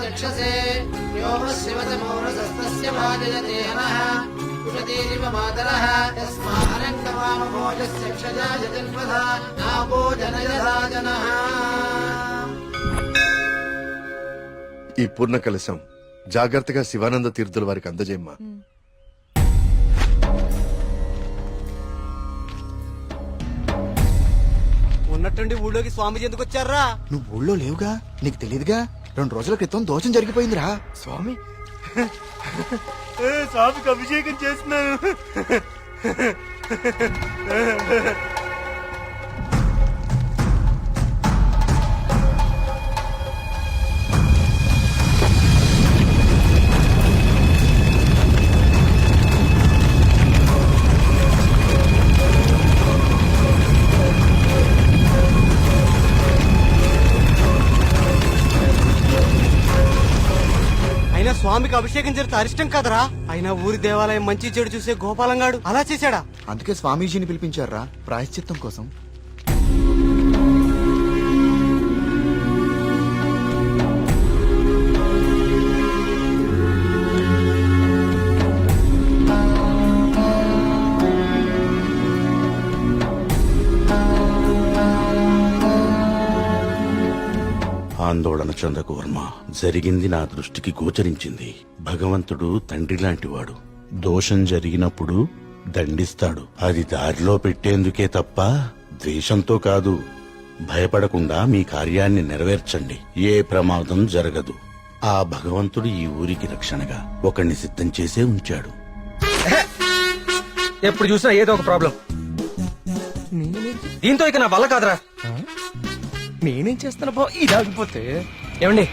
చక్షసే వ్యోమ శివతమౌరసస్తస్య భాజయతే హనః కుషతీరివ మాతరः యస్మారంగవామభోజస్య క్షజాయ జన్మధా నాభో జనయధా జనః ఈ పూర్ణ కలశం జాగ్రత్తగా శివానంద తీర్థుల వారికి అందజేయమ్మా. ఉన్నట్టుండి ఊళ్ళోకి స్వామీజీ ఎందుకు వచ్చారా? నువ్వు ఊళ్ళో లేవుగా? నీకు తెలియదుగా రెండు రోజుల క్రితం దోషం జరిగిపోయిందిరా. స్వామి. స్వామికి అభిషేకం చేస్తున్నాను. స్వామికి అభిషేకం జరిగితే అరిష్టం కదరా? అయినా ఊరి దేవాలయం మంచి చెడు చూసే గోపాలంగాడు అలా చేశాడా? అందుకే స్వామీజీని పిలిపించారా ప్రాయశ్చిత్తం కోసం? ఆందోళన చెందకు వర్మ జరిగింది నా దృష్టికి గోచరించింది. భగవంతుడు తండ్రి లాంటివాడు దోషం జరిగినప్పుడు దండిస్తాడు. అది దారిలో పెట్టేందుకే తప్ప ద్వేషంతో కాదు. భయపడకుండా మీ కార్యాన్ని నెరవేర్చండి. ఏ ప్రమాదం జరగదు. ఆ భగవంతుడు ఈ ఊరికి రక్షణగా ఒకణ్ణి సిద్ధం చేసే ఉంచాడు. ఎప్పుడు చూసినా ఏదో ఒక ప్రాబ్లం. దీంతో ఇక నా వల్ల కాదురా. నేనేం చేస్తాను బా ఇది ఆగిపోతే ఏమండి?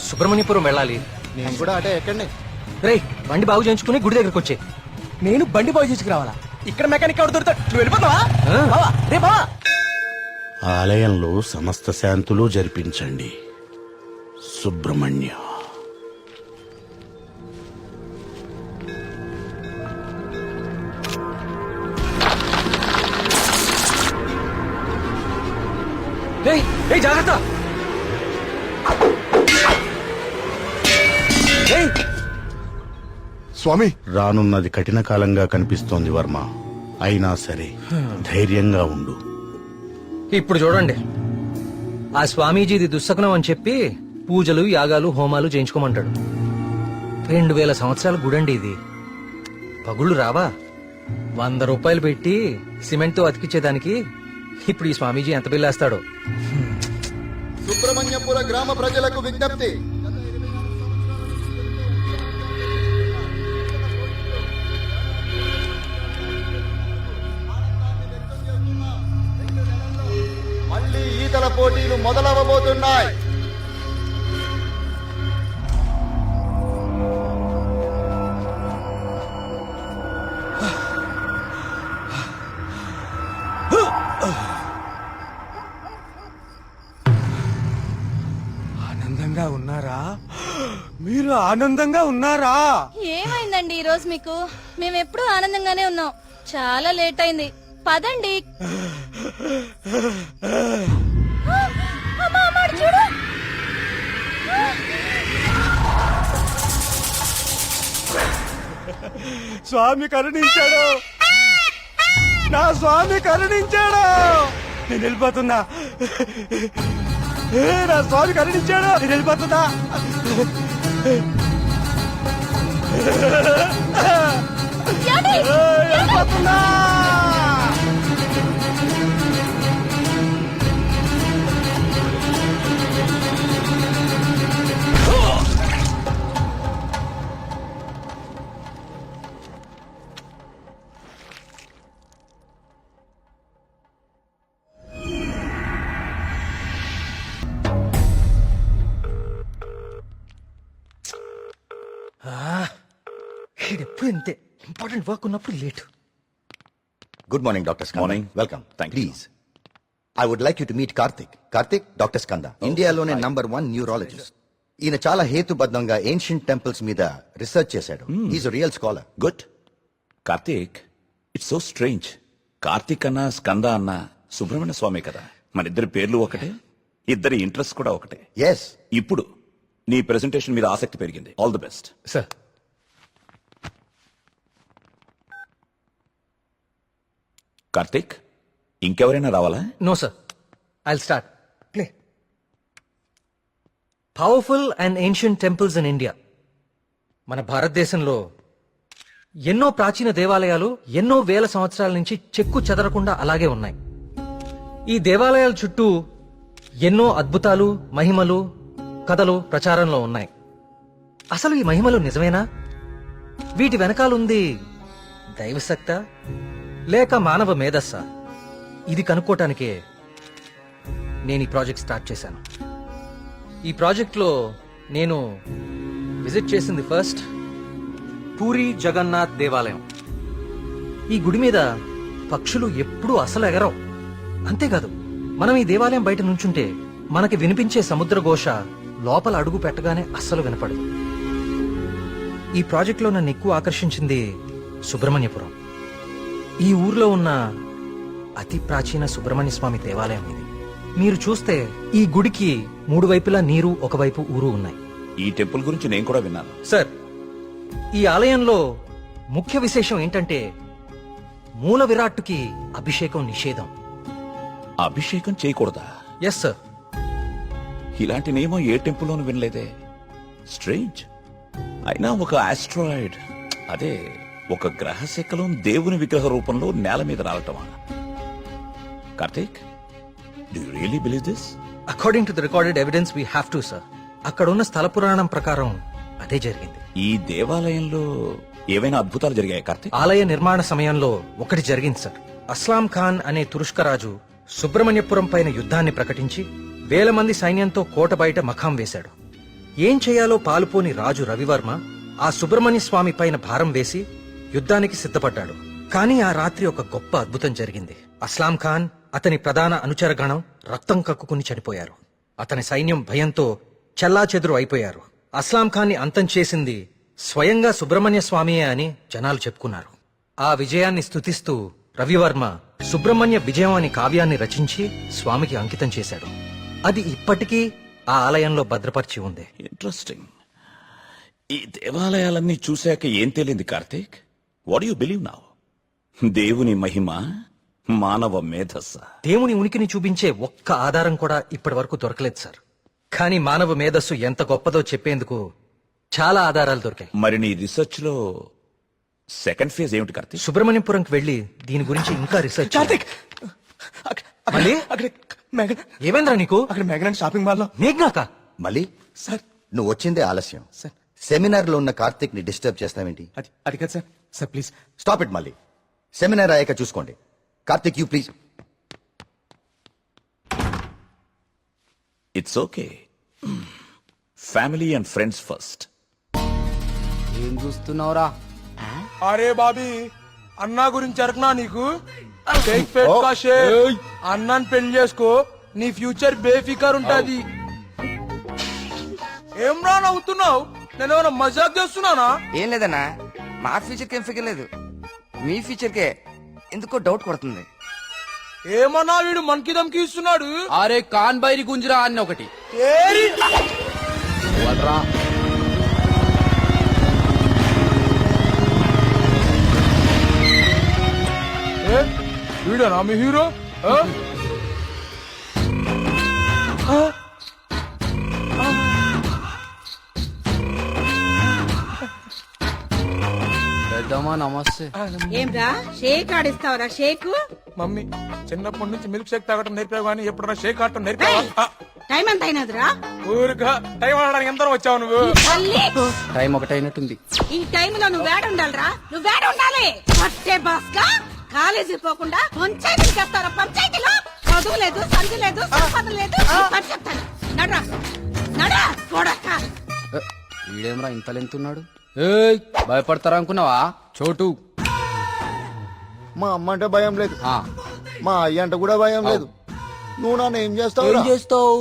సుబ్రహ్మణ్యపురం వెళ్ళాలి. నేను కూడా అటే ఎక్కండి. రేయ్ బండి బాగు చేయించుకుని గుడి దగ్గరకు వచ్చే. నేను బండి బాగు చేసుకురావాలా ఇక్కడ మెకానిక్ ఎవరు దొరుకుతాడు? నువ్వు వెళ్ళిపోతావా ఆ. బావా రే బావా. ఆలయంలో సమస్త శాంతులు జరిపించండి. సుబ్రహ్మణ్య. రేయ్ జాగ్రత్త. స్వామి. రానున్నది కఠిన కాలంగా కనిపిస్తోంది వర్మ. అయినా సరే ధైర్యంగా ఉండు. ఇప్పుడు చూడండి. ఆ స్వామీజీది దుస్సకనం అని చెప్పి పూజలు యాగాలు హోమాలు చేయించుకోమంటాడు. రెండు వేల సంవత్సరాల గుడండి ఇది. పగుళ్ళు రావా? వంద రూపాయలు పెట్టి సిమెంట్తో అతికిచ్చేదానికి ఇప్పుడు ఈ స్వామీజీ ఎంత బిల్లేస్తాడో సుబ్రహ్మణ్యపుర గ్రామ ప్రజలకు విజ్ఞప్తి. మళ్ళీ ఈతల పోటీలు మొదలవబోతున్నాయి. ఆనందంగా ఉన్నారా? ఏమైందండి ఈ రోజు మీకు? మేము ఎప్పుడూ ఆనందంగానే ఉన్నాం. చాలా లేట్ అయింది. పదండి. ఆ, అమ్మా, అమ్మా, అటు చూడు. స్వామి కరుణించాడు. నా స్వామి కరుణించాడు. నేను వెళ్ళిపోతున్నా. ఏ, నా స్వామి కరుణించాడు. నేను వెళ్ళిపోతున్నా. ఏమండి? ఎప్పుడు ఇంతే ఇంపార్టెంట్ వర్క్ ఉన్నప్పుడు late good morning doctor morning welcome please I would like you to meet Karthik Karthik doctor Skanda ఇండియాలోనే నంబర్ వన్ న్యూరాలజిస్ట్ ఈయన చాలా హేతుబద్ధంగా ఏన్షియంట్ టెంపుల్స్ మీద రీసెర్చ్ చేశాడు. Is real scholar good Karthik it's so strange Karthik అన్న స్కంద అన్న సుబ్రహ్మణ్య స్వామి కదా. మన ఇద్దరి పేర్లు ఒకటే ఇద్దరి ఇంట్రెస్ట్ కూడా ఒకటే. ఎస్ ఇప్పుడు నీ ప్రెజెంటేషన్ మీద ఆసక్తి పెరిగింది. All the best sir Karthik ఇంకెవరైనా రావాలా? No sir I start play. Powerful and ancient temples in India మన భారతదేశంలో ఎన్నో ప్రాచీన దేవాలయాలు ఎన్నో వేల సంవత్సరాల నుంచి చెక్కు చెదరకుండా అలాగే ఉన్నాయి. ఈ దేవాలయాల చుట్టూ ఎన్నో అద్భుతాలు మహిమలు కథలు ప్రచారంలో ఉన్నాయి. అసలు ఈ మహిమలు నిజమేనా? వీటి వెనకాలుంది దైవశక్త లేక మానవ మేధస్సా? ఇది కనుక్కోటానికే నేను ఈ ప్రాజెక్ట్ స్టార్ట్ చేశాను. ఈ ప్రాజెక్ట్లో నేను విజిట్ చేసింది ఫస్ట్ పూరి జగన్నాథ్ దేవాలయం. ఈ గుడి మీద పక్షులు ఎప్పుడూ అసలు ఎగరవు. అంతేకాదు మనం ఈ దేవాలయం బయట నుంచుంటే మనకి వినిపించే సముద్ర ఘోష లోపల అడుగు పెట్టగానే అస్సలు వినపడదు. ఈ ప్రాజెక్ట్లో నన్ను ఎక్కువ ఆకర్షించింది సుబ్రహ్మణ్యపురం. ఈ ఊర్లో ఉన్న అతి ప్రాచీన సుబ్రహ్మణ్య స్వామి దేవాలయం ఇది. మీరు చూస్తే ఈ గుడికి మూడు వైపులా నీరు ఒకవైపు ఊరు ఉన్నాయి. ఈ టెంపుల్ గురించి నేను కూడా విన్నాను. సార్ ఈ ఆలయంలో ముఖ్య విశేషం ఏంటంటే మూల విరాట్టుకి అభిషేకం నిషేధం. అభిషేకం చేయకూడదా? ఎస్ సార్ ఇలాంటి నియమం ఏ టెంపుల్లోనూ వినలేదే. స్ట్రేంజ్ అయినా ఒక ఆస్ట్రాయిడ్ అదే ఒక గ్రహ శకలం దేవుని విగ్రహ రూపంలో నేల మీద రావటమా Karthik do you really believe this according to the recorded evidence we have to sir అక్కడ ఉన్న స్థల పురాణం ప్రకారం అదే జరిగింది. ఈ దేవాలయంలో ఏవైనా అద్భుతాలు జరిగాయి కార్తీక్? ఆలయ నిర్మాణ సమయంలో ఒకటి జరిగింది సార్ అస్లాం ఖాన్ అనే తురుష్క రాజు సుబ్రహ్మణ్యపురం పైన యుద్ధాన్ని ప్రకటించి వేల మంది సైన్యంతో కోట బయట మఖాం వేశాడు. ఏం చేయాలో పాలుపోని రాజు రవివర్మ ఆ సుబ్రహ్మణ్య స్వామి పైన భారం వేసి యుద్ధానికి సిద్ధపడ్డాడు. కానీ ఆ రాత్రి ఒక గొప్ప అద్భుతం జరిగింది. అస్లాం ఖాన్ అతని ప్రధాన అనుచరగణం రక్తం కక్కుకుని చనిపోయారు. అతని సైన్యం భయంతో చెల్లాచెదురు అయిపోయారు. అస్లాం ఖాన్ని అంతం చేసింది స్వయంగా సుబ్రహ్మణ్య స్వామియే అని జనాలు చెప్పుకున్నారు. ఆ విజయాన్ని స్తుతిస్తూ రవివర్మ సుబ్రహ్మణ్య విజయం అనే కావ్యాన్ని రచించి స్వామికి అంకితం చేశాడు. అది ఇప్పటికీ ఆ ఆలయంలో భద్రపరిచి ఉంది. ఇంట్రెస్టింగ్ ఈ దేవాలయాలన్నీ చూశాక ఏం తేలింది Karthik? What you believe now దేవుని మహిమ మానవ మేధస్స. దేవుని ఉనికిని చూపించే ఒక్క ఆధారం కూడా ఇప్పటి వరకు దొరకలేదు సార్. కానీ మానవ మేధస్సు ఎంత గొప్పదో చెప్పేందుకు చాలా ఆధారాలు దొరికాయి. మరి నీ రీసెర్చ్లో సెకండ్ ఫేజ్ ఏమిటి కార్తీక్? సుబ్రహ్మణ్యపురంకి వెళ్ళి దీని గురించి ఇంకా రీసెర్చ్. కార్తిక్! మళ్ళీ? అక్కడ మేఘన ఏమైందిరా నీకు? అక్కడ మేఘన షాపింగ్ మాల్లో. మేఘ్నాక? మళ్ళీ? సార్. నువ్వు వచ్చిందే ఆలస్యం. సార్. సెమినార్లో ఉన్న కార్తిక్ని డిస్టర్బ్ చేస్తావేంటి? అది అది కదా sir. Sir please stop it మళ్ళీ సెమినార్ అయ్యాక చూసుకోండి. Karthik you please it's okay family and friends first ఏం చూస్తున్నావురా? అరే బాబీ అన్నా గురించి అరకనా నీకు? అన్నాన్ని పెళ్ళి చేసుకో. నీ ఫ్యూచర్ బేఫికర్ ఉంటది. ఏం రా నవ్వుతున్నావు? నేను ఏమైనా మజాక్ చేస్తున్నానా? ఏం లేదన్నా. మా ఫ్యూచర్కి ఏం ఫిగర్ లేదు. మీ ఫ్యూచర్ కే ఎందుకో డౌట్ కొడుతుంది. ఏమన్నా వీడు మనకి దమ్కి ఇస్తున్నాడు? అరే కాన్ బైరి గుంజరా అన్న ఒకటి. ఏరి! ఏ, వీడేనా మీ హీరో? పెద్దమ్మా నమస్తే. ఏంరా? షేక్ ఆడిస్తావరా షేక్? మమ్మీ చిన్నప్పటి నుంచి మిల్క్ షేక్ తాగటం నేర్పావు కానీ ఎప్పుడన్నా షేక్ ఆడటం నేర్పావా? టైం ఎంత అయినదిరా? ఊరుగా టైం ఆడడానికి ఎంత వచ్చావు నువ్వు? టైం ఒకటైనట్టుంది. ఈ టైంలో నువ్వు వేడ ఉండాలిరా నువ్వు వేడ ఉండాలి పట్టే బాస్కా కాలేజీ పోకుండా పంచాయతీలు చెప్తారా? పంచాయతీలో చదువు లేదు సంధి లేదు సంపద లేదు చెప్తాను. నడ్రా నడా కొడక వీడేమరా ఇంత లెంతున్నాడు? భయపడతారా అనుకున్నావా? చోటు. మా అమ్మ అంటే భయం లేదు. మా అయ్య అంటే కూడా భయం లేదు. నువ్వు నన్ను ఏం చేస్తావు ఏం చేస్తావు?